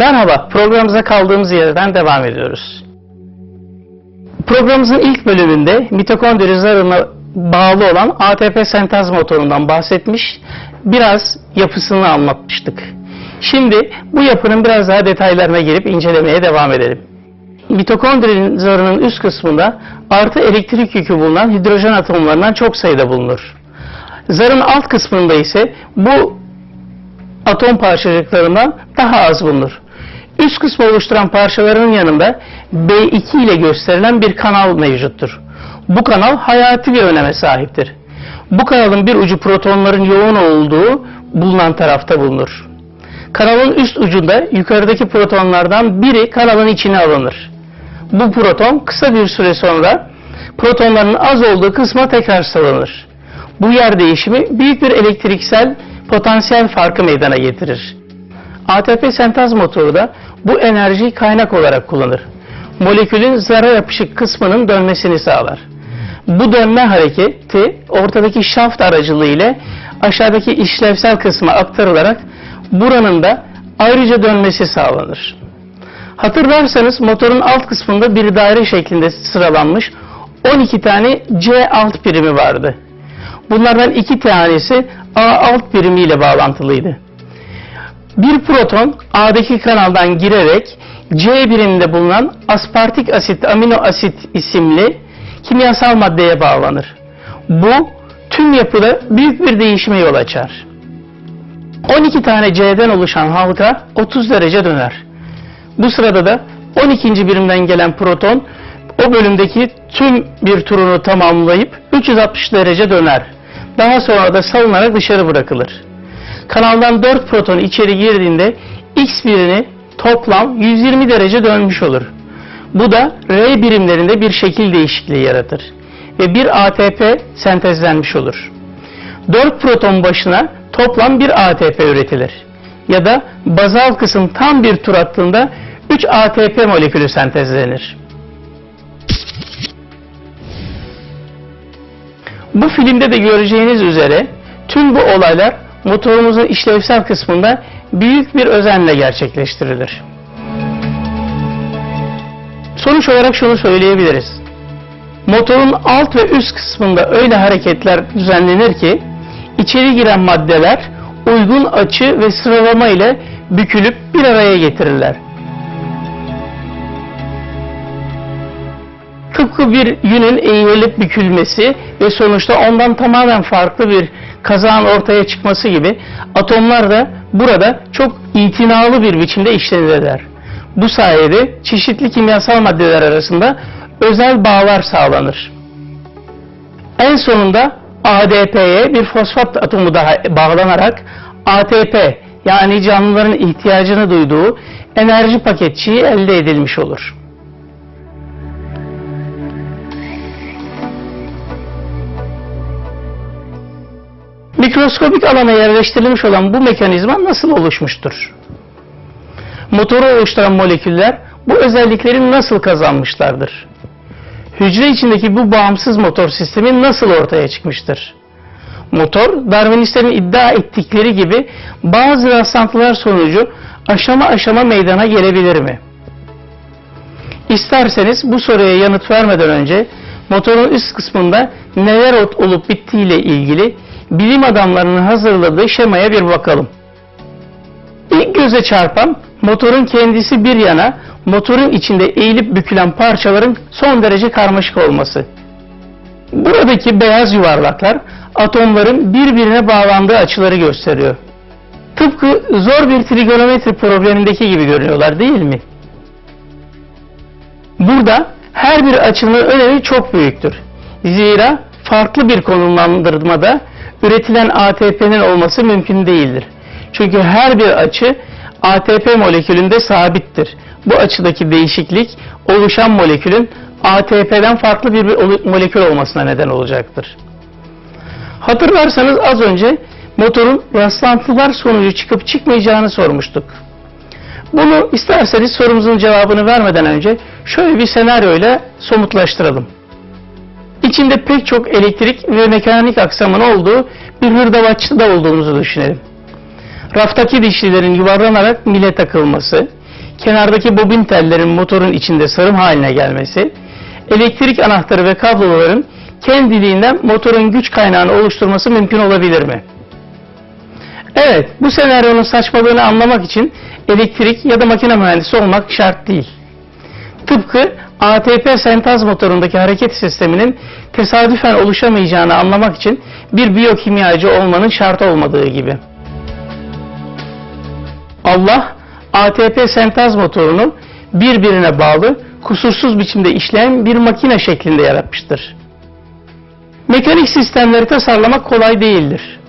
Merhaba, programımıza kaldığımız yerden devam ediyoruz. Programımızın ilk bölümünde mitokondri zarına bağlı olan ATP sentez motorundan bahsetmiş, biraz yapısını anlatmıştık. Şimdi bu yapının biraz daha detaylarına girip incelemeye devam edelim. Mitokondrinin zarının üst kısmında artı elektrik yükü bulunan hidrojen atomlarından çok sayıda bulunur. Zarın alt kısmında ise bu atom parçacıklarından daha az bulunur. Üst kısmı oluşturan parçaların yanında B2 ile gösterilen bir kanal mevcuttur. Bu kanal hayati bir öneme sahiptir. Bu kanalın bir ucu protonların yoğun olduğu bulunan tarafta bulunur. Kanalın üst ucunda yukarıdaki protonlardan biri kanalın içine alınır. Bu proton kısa bir süre sonra protonların az olduğu kısma tekrar salınır. Bu yer değişimi büyük bir elektriksel potansiyel farkı meydana getirir. ATP sentez motoru da bu enerjiyi kaynak olarak kullanır. Molekülün zara yapışık kısmının dönmesini sağlar. Bu dönme hareketi ortadaki şaft aracılığı ile aşağıdaki işlevsel kısma aktarılarak buranın da ayrıca dönmesi sağlanır. Hatırlarsanız motorun alt kısmında bir daire şeklinde sıralanmış 12 tane C alt birimi vardı. Bunlardan iki tanesi A alt birimiyle bağlantılıydı. Bir proton A'daki kanaldan girerek C biriminde bulunan aspartik asit amino asit isimli kimyasal maddeye bağlanır. Bu tüm yapıda büyük bir değişime yol açar. 12 tane C'den oluşan halka 30 derece döner. Bu sırada da 12. birimden gelen proton o bölümdeki tüm bir turunu tamamlayıp 360 derece döner. Daha sonra da salınarak dışarı bırakılır. Kanaldan 4 proton içeri girdiğinde X birini toplam 120 derece dönmüş olur. Bu da R birimlerinde bir şekil değişikliği yaratır ve bir ATP sentezlenmiş olur. 4 proton başına toplam bir ATP üretilir. Ya da bazal kısım tam bir tur attığında 3 ATP molekülü sentezlenir. Bu filmde de göreceğiniz üzere tüm bu olaylar motorumuzun işlevsel kısmında büyük bir özenle gerçekleştirilir. Sonuç olarak şunu söyleyebiliriz. Motorun alt ve üst kısmında öyle hareketler düzenlenir ki içeri giren maddeler uygun açı ve sıralama ile bükülüp bir araya getirirler. Tıpkı bir yünün eğrilip bükülmesi ve sonuçta ondan tamamen farklı bir kazağın ortaya çıkması gibi atomlar da burada çok itinalı bir biçimde işlenirler. Bu sayede çeşitli kimyasal maddeler arasında özel bağlar sağlanır. En sonunda ADP'ye bir fosfat atomu daha bağlanarak ATP yani canlıların ihtiyacını duyduğu enerji paketçiği elde edilmiş olur. Mikroskopik alana yerleştirilmiş olan bu mekanizma nasıl oluşmuştur? Motoru oluşturan moleküller bu özellikleri nasıl kazanmışlardır? Hücre içindeki bu bağımsız motor sistemi nasıl ortaya çıkmıştır? Motor, Darwinistlerin iddia ettikleri gibi bazı rastlantılar sonucu aşama aşama meydana gelebilir mi? İsterseniz bu soruya yanıt vermeden önce motorun üst kısmında neler olup bittiği ile ilgili bilim adamlarının hazırladığı şemaya bir bakalım. İlk göze çarpan motorun kendisi bir yana motorun içinde eğilip bükülen parçaların son derece karmaşık olması. Buradaki beyaz yuvarlaklar atomların birbirine bağlandığı açıları gösteriyor. Tıpkı zor bir trigonometri problemindeki gibi görünüyorlar değil mi? Burada her bir açının önemi çok büyüktür. Zira farklı bir konumlandırmada üretilen ATP'nin olması mümkün değildir. Çünkü her bir açı ATP molekülünde sabittir. Bu açıdaki değişiklik oluşan molekülün ATP'den farklı bir molekül olmasına neden olacaktır. Hatırlarsanız az önce motorun rastlantılar sonucu çıkıp çıkmayacağını sormuştuk. Bunu isterseniz sorumuzun cevabını vermeden önce şöyle bir senaryoyla somutlaştıralım. İçinde pek çok elektrik ve mekanik aksamın olduğu bir hırdavatçıda olduğumuzu düşünelim. Raftaki dişlilerin yuvarlanarak mile takılması, kenardaki bobin tellerin motorun içinde sarım haline gelmesi, elektrik anahtarı ve kabloların kendiliğinden motorun güç kaynağını oluşturması mümkün olabilir mi? Evet, bu senaryonun saçmalığını anlamak için elektrik ya da makine mühendisi olmak şart değil. Tıpkı ATP sentaz motorundaki hareket sisteminin tesadüfen oluşamayacağını anlamak için bir biyokimyacı olmanın şart olmadığı gibi. Allah ATP sentaz motorunu birbirine bağlı, kusursuz biçimde işleyen bir makine şeklinde yaratmıştır. Mekanik sistemleri tasarlamak kolay değildir.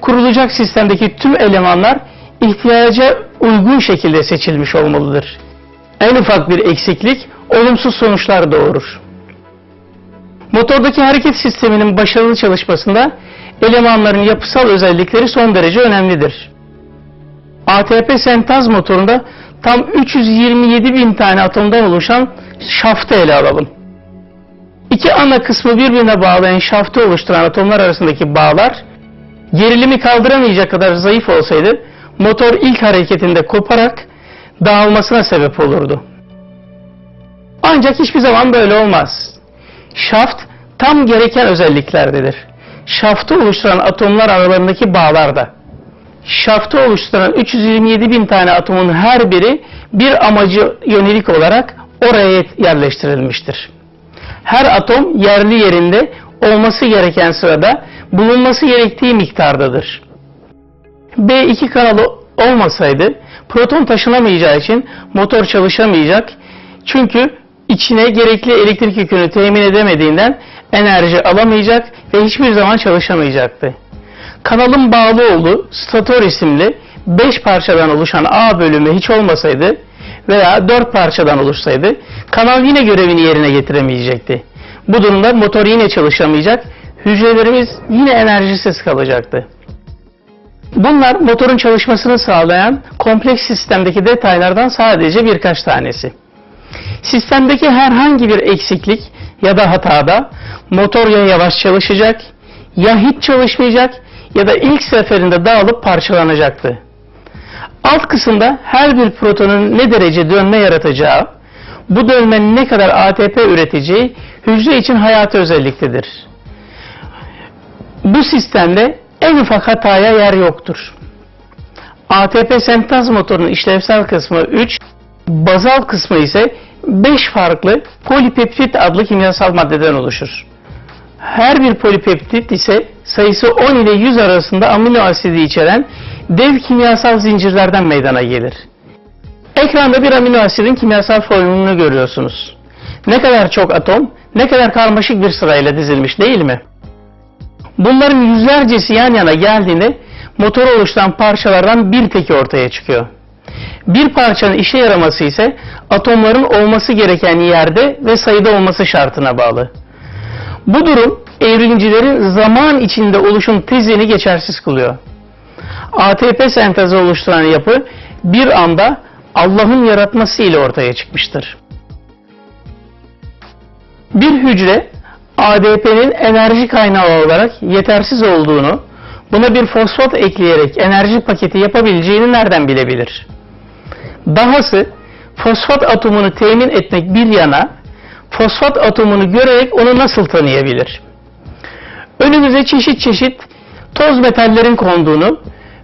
Kurulacak sistemdeki tüm elemanlar ihtiyaca uygun şekilde seçilmiş olmalıdır. En ufak bir eksiklik olumsuz sonuçlar doğurur. Motordaki hareket sisteminin başarılı çalışmasında elemanların yapısal özellikleri son derece önemlidir. ATP sentaz motorunda tam 327 bin tane atomdan oluşan şaftı ele alalım. İki ana kısmı birbirine bağlayan şaftı oluşturan atomlar arasındaki bağlar gerilimi kaldıramayacak kadar zayıf olsaydı motor ilk hareketinde koparak dağılmasına sebep olurdu. Ancak hiçbir zaman böyle olmaz. Şaft tam gereken özelliklerdedir. Şaftı oluşturan atomlar aralarındaki bağlar da. Şaftı oluşturan 327 bin tane atomun her biri bir amacı yönelik olarak oraya yerleştirilmiştir. Her atom yerli yerinde olması gereken sırada bulunması gerektiği miktardadır. B2 kanalı olmasaydı proton taşınamayacağı için motor çalışamayacak. Çünkü içine gerekli elektrik yükünü temin edemediğinden enerji alamayacak ve hiçbir zaman çalışamayacaktı. Kanalın bağlı olduğu stator isimli 5 parçadan oluşan A bölümü hiç olmasaydı veya 4 parçadan oluşsaydı kanal yine görevini yerine getiremeyecekti. Bu durumda motor yine çalışamayacak, hücrelerimiz yine enerjisiz kalacaktı. Bunlar motorun çalışmasını sağlayan kompleks sistemdeki detaylardan sadece birkaç tanesi. Sistemdeki herhangi bir eksiklik ya da hatada motor ya yavaş çalışacak, ya hiç çalışmayacak ya da ilk seferinde dağılıp parçalanacaktı. Alt kısımda her bir protonun ne derece dönme yaratacağı, bu dönmenin ne kadar ATP üreteceği hücre için hayati özelliktedir. Bu sistemde en ufak hataya yer yoktur. ATP sentaz motorunun işlevsel kısmı 3, bazal kısmı ise 5 farklı polipeptit adlı kimyasal maddeden oluşur. Her bir polipeptit ise sayısı 10 ile 100 arasında amino asidi içeren dev kimyasal zincirlerden meydana gelir. Ekranda bir amino asidin kimyasal formülünü görüyorsunuz. Ne kadar çok atom, ne kadar karmaşık bir sırayla dizilmiş değil mi? Bunların yüzlercesi yan yana geldiğinde motoru oluşturan parçalardan bir teki ortaya çıkıyor. Bir parçanın işe yaraması ise atomların olması gereken yerde ve sayıda olması şartına bağlı. Bu durum evrimcilerin zaman içinde oluşum tezini geçersiz kılıyor. ATP sentezi oluşturan yapı bir anda Allah'ın yaratması ile ortaya çıkmıştır. Bir hücre ADP'nin enerji kaynağı olarak yetersiz olduğunu, buna bir fosfat ekleyerek enerji paketi yapabileceğini nereden bilebilir? Dahası fosfat atomunu temin etmek bir yana, fosfat atomunu görerek onu nasıl tanıyabilir? Önümüze çeşit çeşit toz metallerin konduğunu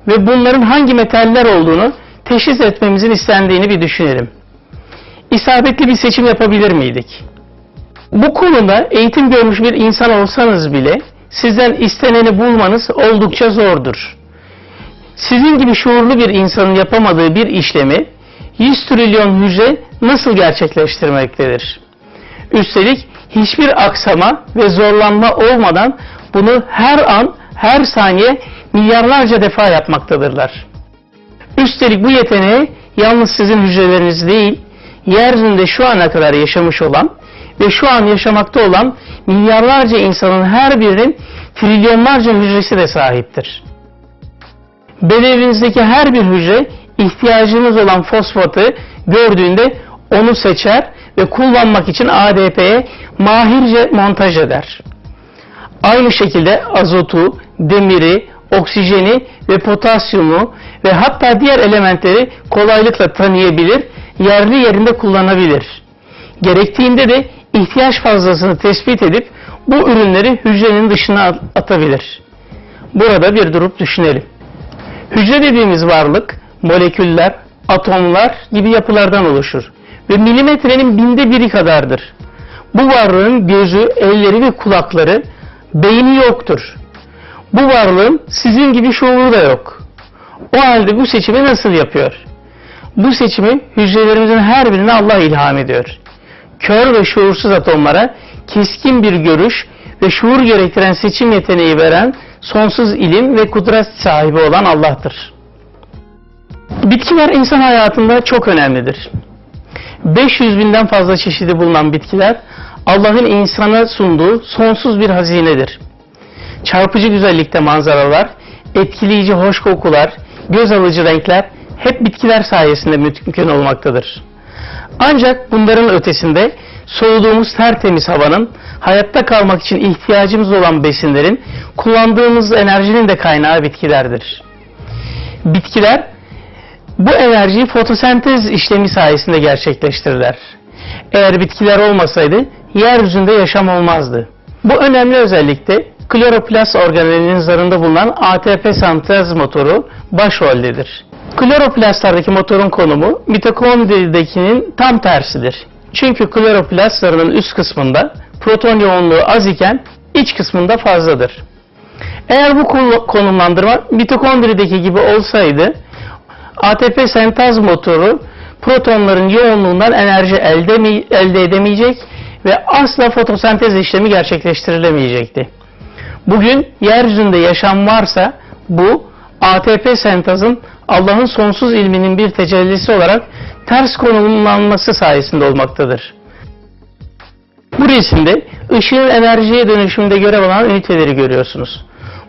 ve bunların hangi metaller olduğunu teşhis etmemizin istendiğini bir düşünelim. İsabetli bir seçim yapabilir miydik? Bu konuda eğitim görmüş bir insan olsanız bile sizden isteneni bulmanız oldukça zordur. Sizin gibi şuurlu bir insanın yapamadığı bir işlemi 100 trilyon hücre nasıl gerçekleştirmektedir? Üstelik hiçbir aksama ve zorlanma olmadan bunu her an, her saniye milyarlarca defa yapmaktadırlar. Üstelik bu yeteneği yalnız sizin hücreleriniz değil, yeryüzünde şu ana kadar yaşamış olan ve şu an yaşamakta olan milyarlarca insanın her birinin trilyonlarca hücresi de sahiptir. Bedeninizdeki her bir hücre ihtiyacınız olan fosfatı gördüğünde onu seçer ve kullanmak için ADP'ye mahirce montaj eder. Aynı şekilde azotu, demiri, oksijeni ve potasyumu ve hatta diğer elementleri kolaylıkla tanıyabilir, yerli yerinde kullanabilir. Gerektiğinde de ihtiyaç fazlasını tespit edip bu ürünleri hücrenin dışına at- atabilir. Burada bir durup düşünelim. Hücre dediğimiz varlık moleküller, atomlar gibi yapılardan oluşur ve milimetrenin binde biri kadardır. Bu varlığın gözü, elleri ve kulakları, beyni yoktur. Bu varlığın sizin gibi şuuru da yok. O halde bu seçimi nasıl yapıyor? Bu seçimi hücrelerimizin her birine Allah ilham ediyor. Kör ve şuursuz atomlara keskin bir görüş ve şuur gerektiren seçim yeteneği veren sonsuz ilim ve kudret sahibi olan Allah'tır. Bitkiler insan hayatında çok önemlidir. 500 binden fazla çeşidi bulunan bitkiler Allah'ın insana sunduğu sonsuz bir hazinedir. Çarpıcı güzellikte manzaralar, etkileyici hoş kokular, göz alıcı renkler hep bitkiler sayesinde mümkün olmaktadır. Ancak bunların ötesinde soluduğumuz tertemiz havanın, hayatta kalmak için ihtiyacımız olan besinlerin, kullandığımız enerjinin de kaynağı bitkilerdir. Bitkiler bu enerjiyi fotosentez işlemi sayesinde gerçekleştirirler. Eğer bitkiler olmasaydı yeryüzünde yaşam olmazdı. Bu önemli özellikte kloroplast organelinin zarında bulunan ATP sentez motoru başroldedir. Kloroplastlardaki motorun konumu mitokondridekinin tam tersidir. Çünkü kloroplast zarının üst kısmında proton yoğunluğu az iken iç kısmında fazladır. Eğer bu konu- konumlandırma mitokondrideki gibi olsaydı ATP sentez motoru protonların yoğunluğundan enerji elde, elde edemeyecek ve asla fotosentez işlemi gerçekleştirilemeyecekti. Bugün yeryüzünde yaşam varsa bu ATP sentezin Allah'ın sonsuz ilminin bir tecellisi olarak ters konumlanması sayesinde olmaktadır. Bu resimde ışığın enerjiye dönüşümünde görev alan üniteleri görüyorsunuz.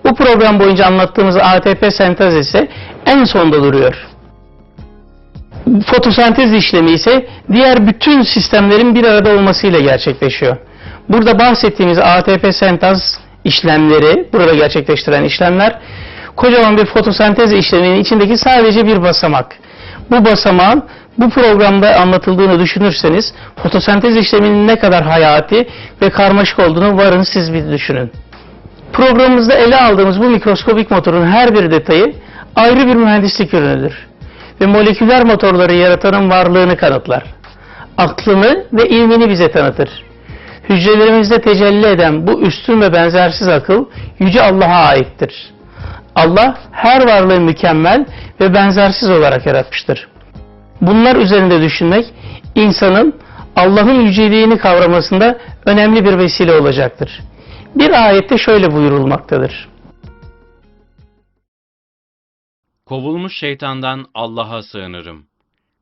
Bu program boyunca anlattığımız ATP sentez ise en sonda duruyor. Fotosentez işlemi ise diğer bütün sistemlerin bir arada olmasıyla gerçekleşiyor. Burada bahsettiğimiz ATP sentez işlemleri, burada gerçekleştiren işlemler, kocaman bir fotosentez işleminin içindeki sadece bir basamak. Bu basamağın bu programda anlatıldığını düşünürseniz fotosentez işleminin ne kadar hayati ve karmaşık olduğunu varın siz bir düşünün. Programımızda ele aldığımız bu mikroskobik motorun her bir detayı ayrı bir mühendislik ürünüdür ve moleküler motorları yaratanın varlığını kanıtlar. Aklını ve ilmini bize tanıtır. Hücrelerimizde tecelli eden bu üstün ve benzersiz akıl Yüce Allah'a aittir. Allah her varlığı mükemmel ve benzersiz olarak yaratmıştır. Bunlar üzerinde düşünmek insanın Allah'ın yüceliğini kavramasında önemli bir vesile olacaktır. Bir ayette şöyle buyurulmaktadır. Kovulmuş şeytandan Allah'a sığınırım.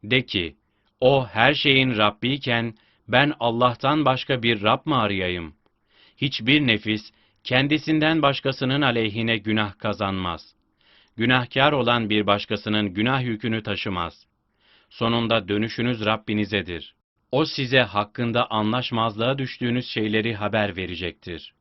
De ki, o her şeyin Rabbiyken ben Allah'tan başka bir Rab mı arayayım? Hiçbir nefis kendisinden başkasının aleyhine günah kazanmaz. Günahkar olan bir başkasının günah yükünü taşımaz. Sonunda dönüşünüz Rabbinizedir. O size hakkında anlaşmazlığa düştüğünüz şeyleri haber verecektir.